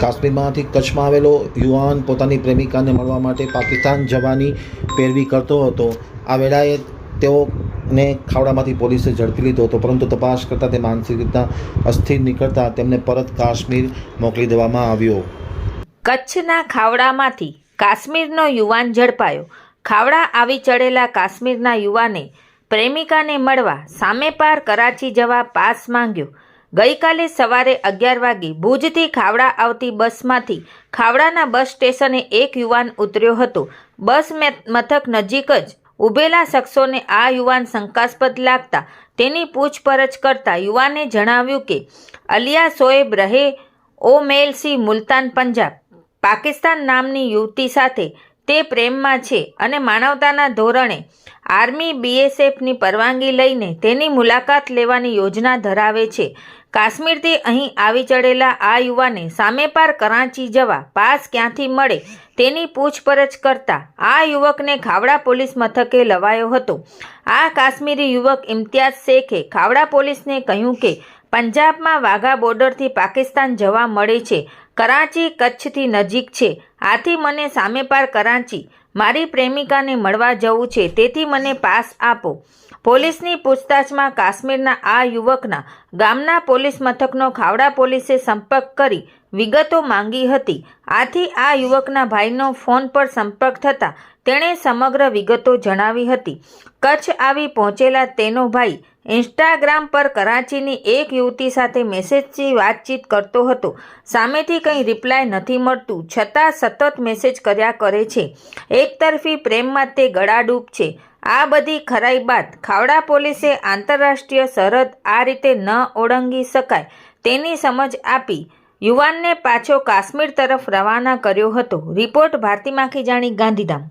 કાશ્મીરમાંથી કચ્છમાં આવેલો યુવાન પોતાની પ્રેમિકાને મળવા માટે પાકિસ્તાન જવાની પેરવી કરતો હતો. આ વેળાએ તેઓને ખાવડામાંથી પોલીસે ઝડપી લીધો હતો, પરંતુ તપાસ કરતાં તે માનસિક રીતના અસ્થિર નીકળતા તેમને પરત કાશ્મીર મોકલી દેવામાં આવ્યો. કચ્છના ખાવડામાંથી કાશ્મીરનો યુવાન ઝડપાયો. ખાવડા આવી ચડેલા કાશ્મીરના યુવાને પ્રેમિકાને મળવા સામે પાર કરાચી જવા પાસ માંગ્યો. ગઈકાલે સવારે અગિયાર વાગે ભુજથી ખાવડા આવતી બસમાંથી ખાવડાના બસ સ્ટેશને એક યુવાન ઉતર્યો હતો. બસ મથક નજીક જ ઊભેલા શખ્સોને આ યુવાન શંકાસ્પદ લાગતા તેની પૂછપરછ કરતા યુવાને જણાવ્યું કે, અલિયા સોએબ રહે ઓ મેલસી મુલતાન પંજાબ. પાકિસ્તાન નામની યુવતી સાથે તે પ્રેમમાં છે અને માનવતાના ધોરણે આર્મી બીએસએફની પરવાનગી લઈને તેની મુલાકાત લેવાની યોજના ધરાવે છે. કાશ્મીરથી અહીં આવી ચડેલા આ યુવાને સામે પાર કરાંચી જવા પાસ ક્યાંથી મળે તેની પૂછપરછ કરતા આ યુવકને ખાવડા પોલીસ મથકે લવાયો હતો. આ કાશ્મીરી યુવક ઇમ્તિયાઝ શેખે ખાવડા પોલીસને કહ્યું કે, પંજાબમાં વાઘા બોર્ડરથી પાકિસ્તાન જવા મળે છે. કરાંચી કચ્છથી નજીક છે. આથી મને સામે પાર કરાંચી. મારી પ્રેમિકાને મળવા જવું છે, તેથી મને પાસ આપો. પોલીસની પૂછતાછમાં કાશ્મીરના આ યુવકના ગામના પોલીસ મથકનો ખાવડા પોલીસે સંપર્ક કરી વિગતો માંગી હતી. આથી આ યુવકના ભાઈનો ફોન પર સંપર્ક થતાં તેણે સમગ્ર વિગતો જણાવી હતી. કચ્છ આવી પહોંચેલા તેનો ભાઈ ઇન્સ્ટાગ્રામ પર કરાચીની એક યુવતી સાથે મેસેજથી વાતચીત કરતો હતો. સામેથી કંઈ રિપ્લાય નથી મળતું, છતાં સતત મેસેજ કર્યા કરે છે. એકતરફી પ્રેમમાં તે ગળાડૂબ છે. આ બધી ખરાઈ બાદ ખાવડા પોલીસે આંતરરાષ્ટ્રીય સરહદ આ રીતે ન ઓળંગી શકાય તેની સમજ આપી યુવાનને પાછો કાશ્મીર તરફ રવાના કર્યો હતો. રિપોર્ટ ભારતી માખીજાણી ગાંધીધામ.